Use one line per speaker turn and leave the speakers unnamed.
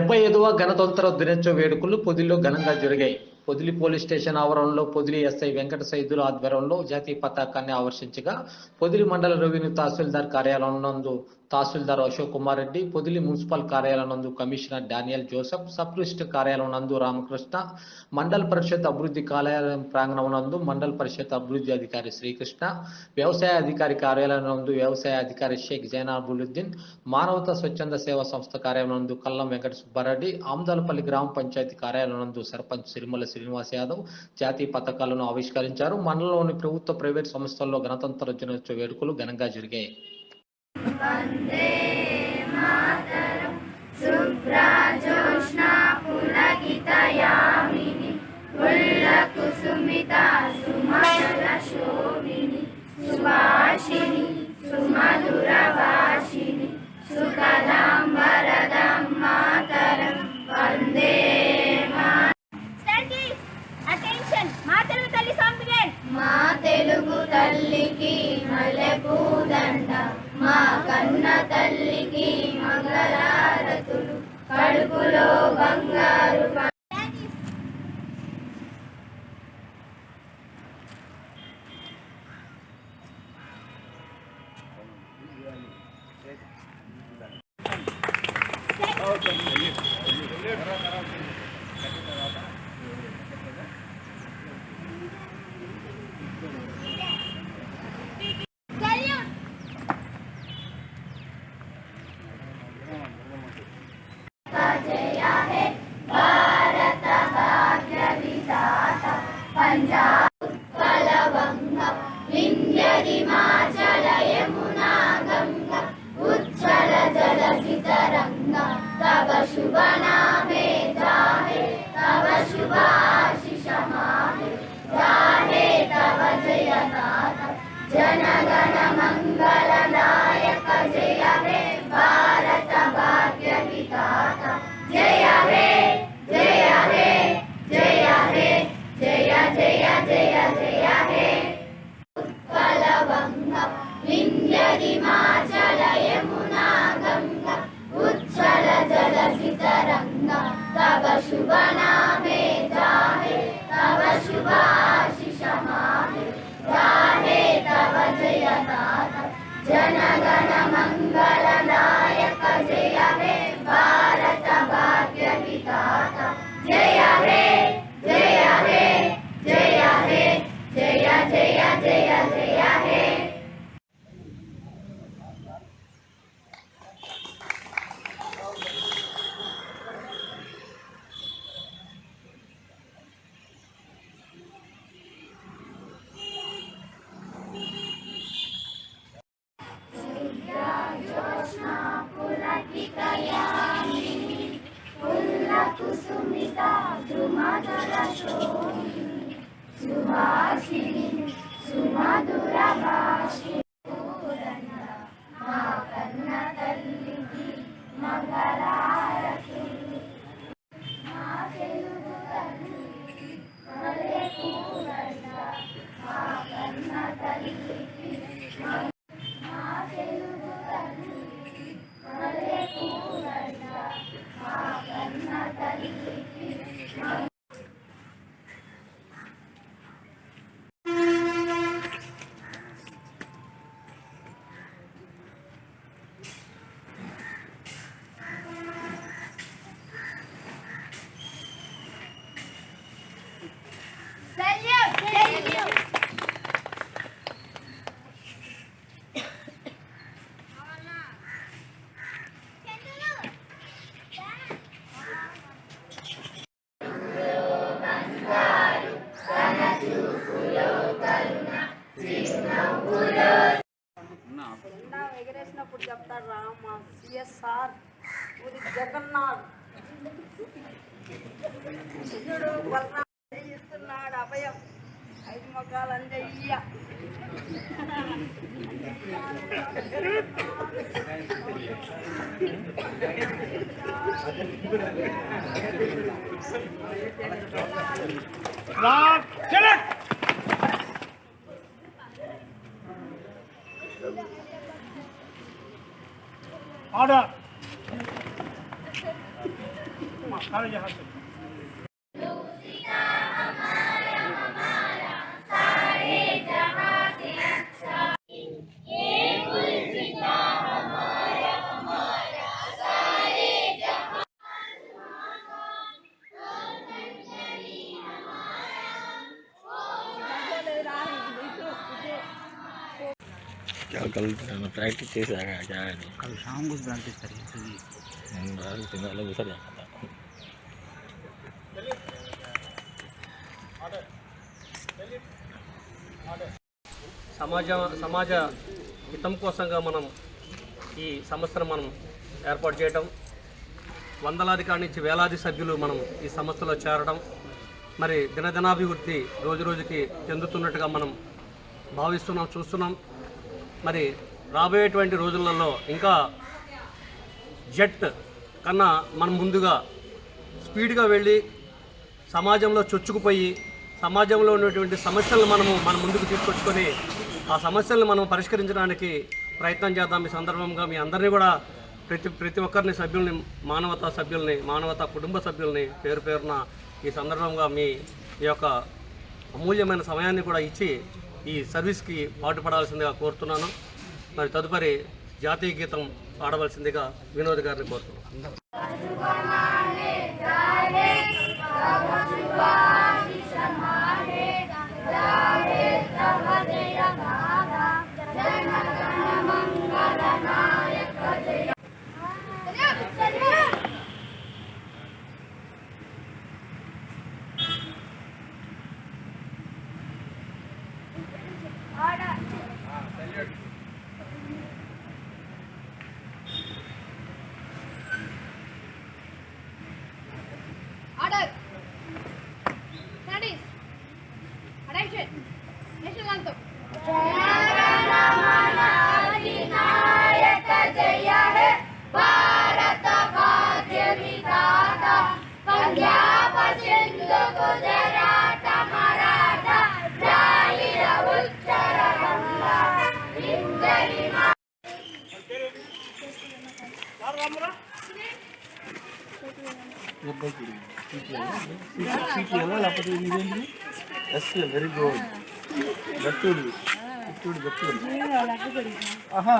డెబ్బై ఐదవ గణతంత్ర దినోత్సవ వేడుకలు పొదిలో ఘనంగా జరిగాయి. పొదిలి పోలీస్ స్టేషన్ ఆవరణలో పొదిలి ఎస్ఐ వెంకట సైదుల ఆధ్వర్యంలో జాతీయ పతాకాన్ని ఆవర్షించగా పొదిలి మండల రెవెన్యూ తహసీల్దార్ కార్యాలయం నందు తహసీల్దార్ అశోక్ కుమార్ రెడ్డి పొదిలి మున్సిపల్ కార్యాలయం నందు commissioner Daniel Joseph sub register కార్యాలయం నందు రామకృష్ణ మండల పరిషత్ అభివృద్ధి కార్యాలయం ప్రాంగణం నందు మండల పరిషత్ అభివృద్ధి అధికారి శ్రీకృష్ణ వ్యవసాయ అధికారి కార్యాలయం నందు వ్యవసాయ అధికారి షేక్ జైనాబులుద్దీన్ మానవతా స్వచ్ఛంద సేవా సంస్థ కార్యాలయం నందు కల్లం వెంకట సుబ్బారెడ్డి ఆమ్దాలపల్లి గ్రామ పంచాయతీ కార్యాలయం నందు సర్పంచ్ సిరిమల శ్రీనివాస్ యాదవ్ జాతీయ పథకాలను ఆవిష్కరించారు. మండలంలోని ప్రభుత్వ ప్రైవేట్ సంస్థల్లో గణతంత్ర దినోత్సవ వేడుకలు ఘనంగా జరిగాయి.
శోభ. మలెపూదంట మా కన్న తల్లికి మంగళారతులు. కడుపులో బంగారు జనగణ మంగళ నాయక జయ హే భారత భాగ్య విధాత జయ హే జయ హే జయ హే జయ జయ జయ జయ హే. ఉత్కలవంగ వింధ్యహిమాచల జనగణ మంగళ నాయక జయ. सुमाधुरा
भाषे ఎగరేసినప్పుడు చెప్తారు రామ సిఎస్ఆర్ ఇది జగన్నాథ్. కృష్ణుడు ఇస్తున్నాడు అభయం. ఐదు మొక్కలు 好
的。妈，他这
也。कल प्रैक्टिस చేశాక क्या है
कल शाम को प्रैक्टिस करी थी
बाहर तिंगाले गुसर जाता
సమాజ సమాజ హితం కోసంగా మనం ఈ సంస్థను మనం ఏర్పాటు చేయటం వందలాది కాడి నుంచి వేలాది సభ్యులు మనం ఈ సంస్థలో చేరడం మరి దినదినాభివృద్ధి రోజు రోజుకి చెందుతున్నట్టుగా మనం భావిస్తున్నాం చూస్తున్నాం మరి రాబోయేటువంటి రోజులలో ఇంకా జెట్ కన్నా మనం ముందుగా స్పీడ్గా వెళ్ళి సమాజంలో చొచ్చుకుపోయి సమాజంలో ఉన్నటువంటి సమస్యలను మనము మన ముందుకు తీసుకొచ్చుకొని ఆ సమస్యలను మనం పరిష్కరించడానికి ప్రయత్నం చేద్దాం. ఈ సందర్భంగా మీ అందరినీ కూడా ప్రతి ప్రతి ఒక్కరిని సభ్యుల్ని మానవతా సభ్యుల్ని మానవతా కుటుంబ సభ్యుల్ని పేరు పేరున ఈ సందర్భంగా మీ యొక్క అమూల్యమైన సమయాన్ని కూడా ఇచ్చి ఈ సర్వీస్కి పాటుపడాల్సిందిగా కోరుతున్నాను. మరి తదుపరి జాతీయ గీతం పాడవలసిందిగా వినోద్ గారిని కోరుతున్నాను.
లేకపోతే ఇదేంటి ఎస్ఎల్ వెరీ గుడ్ గట్టుడు గట్టుడు గట్టుడు ఆహా